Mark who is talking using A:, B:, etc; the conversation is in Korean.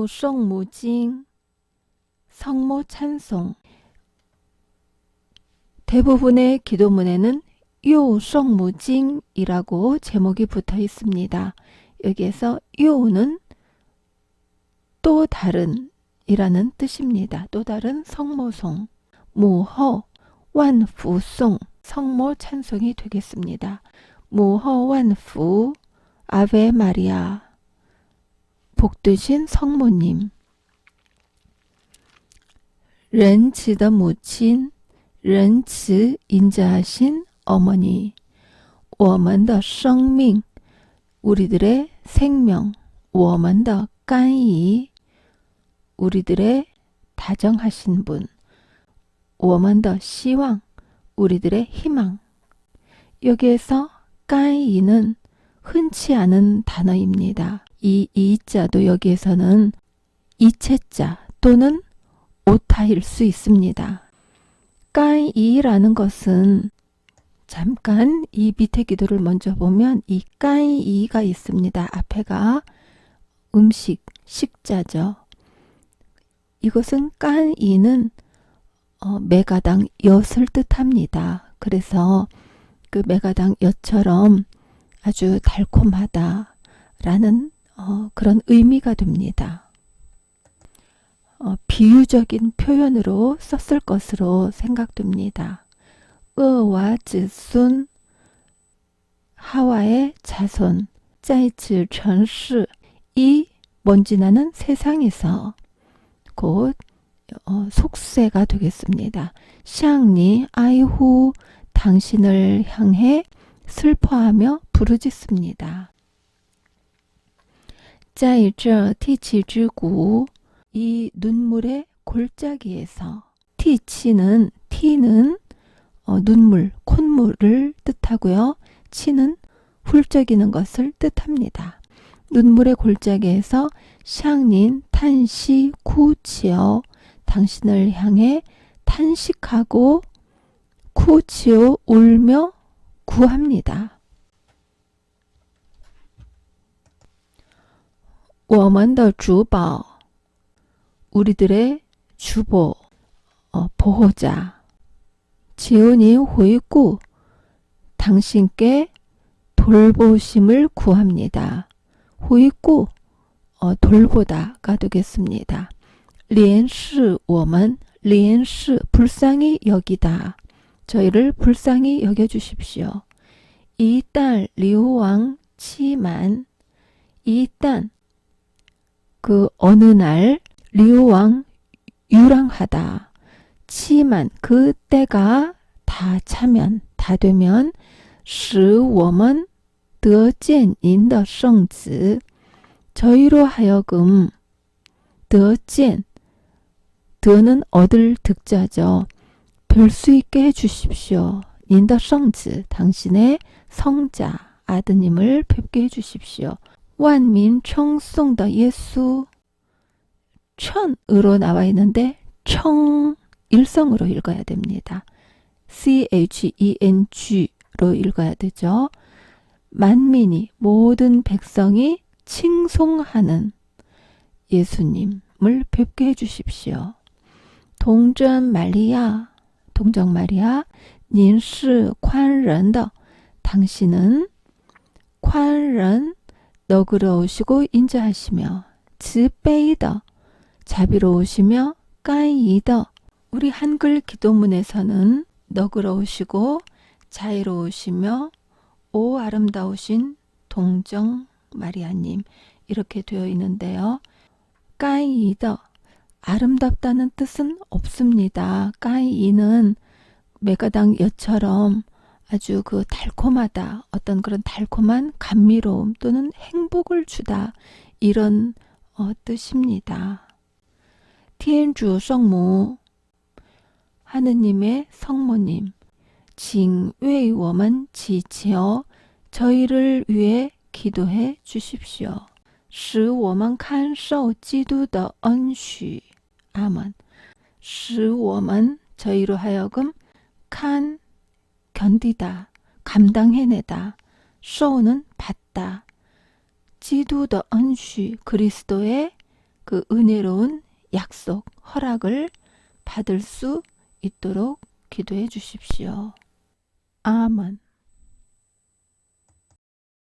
A: 요성무징 성모 찬송 대부분의 기도문에는 요성무징이라고 제목이 붙어 있습니다. 여기에서 요는 또 다른 이라는 뜻입니다. 또 다른 성모송, 무허, 완푸송, 성모 찬송이 되겠습니다. 무허 완푸, 아베 마리아, 복되신 성모님, 仁慈的 母亲, 仁慈 인자하신 어머니, 我们的生命, 우리들의 생명, 我们的甘怡, 우리들의 다정하신 분, 我们的希望, 우리들의 희망. 여기에서 깐이는 흔치 않은 단어입니다. 이 이자도 여기에서는 이체자 또는 오타일 수 있습니다. 깐이라는 것은 잠깐 이 밑에 기도를 먼저 보면 이 깐이가 있습니다. 앞에가 음식, 식자죠. 이것은 깐이는 어, 메가당 엿을 뜻합니다. 그래서 그 메가당 엿처럼 아주 달콤하다라는 어, 그런 의미가 됩니다. 어, 비유적인 표현으로 썼을 것으로 생각됩니다. 어와 지순 하와의 자손 짜이츠 전시 이 먼지나는 세상에서 곧 어, 속세가 되겠습니다. 샹니 아이후 당신을 향해 슬퍼하며 부르짖습니다. 在这 티치주구 이 눈물의 골짜기에서 티치는 티는 어, 눈물, 콧물을 뜻하고요. 치는 훌쩍이는 것을 뜻합니다. 눈물의 골짜기에서 샹닌 탄시 쿠치어 당신을 향해 탄식하고 쿠치오 울며 구합니다. 我们的主保 우리들의 주보 어, 보호자 지훈이 호이구 당신께 돌보심을 구합니다. 호이구 어, 돌보다가 되겠습니다. 连视我们连视 불쌍히 여기다. 저희를 불쌍히 여겨 주십시오. 이딸 리우왕 치만 이딴 그 어느 날 리우왕 유랑하다. 치만 그 때가 다 차면 다 되면 使我们得见您的圣子 저희로 하여금 得见 得는 얻을 득자죠. 별 수 있게 해 주십시오. 닌더 성즈 당신의 성자 아드님을 뵙게 해 주십시오. 완민 청송더 예수 천으로 나와 있는데 청 일성으로 읽어야 됩니다. C-H-E-N-G로 읽어야 되죠. 만민이 모든 백성이 칭송하는 예수님을 뵙게 해주십시오. 동전 마리아, 동정 마리아, 您是宽仁的, 당신은 宽仁, 너그러우시고 인자하시며 즈베이더 자비로우시며 까이더 우리 한글 기도문에서는 너그러우시고 자애로우시며 오 아름다우신 동정 마리아님 이렇게 되어 있는데요. 까이더 아름답다는 뜻은 없습니다. 까이는 메가당 여처럼 아주 그 달콤하다 어떤 그런 달콤한 감미로움 또는 행복을 주다 이런 어, 뜻입니다. 티엔주 성모 하느님의 성모님 징웨이워먼 지치어 저희를 위해 기도해 주십시오. 使我们看受基督的恩许. 아멘. 使我们 저희로 하여금 칸 견디다, 감당해내다, 쇼는 받다. 지도더 언슈 그리스도의 그 은혜로운 약속, 허락을 받을 수 있도록 기도해 주십시오. 아멘.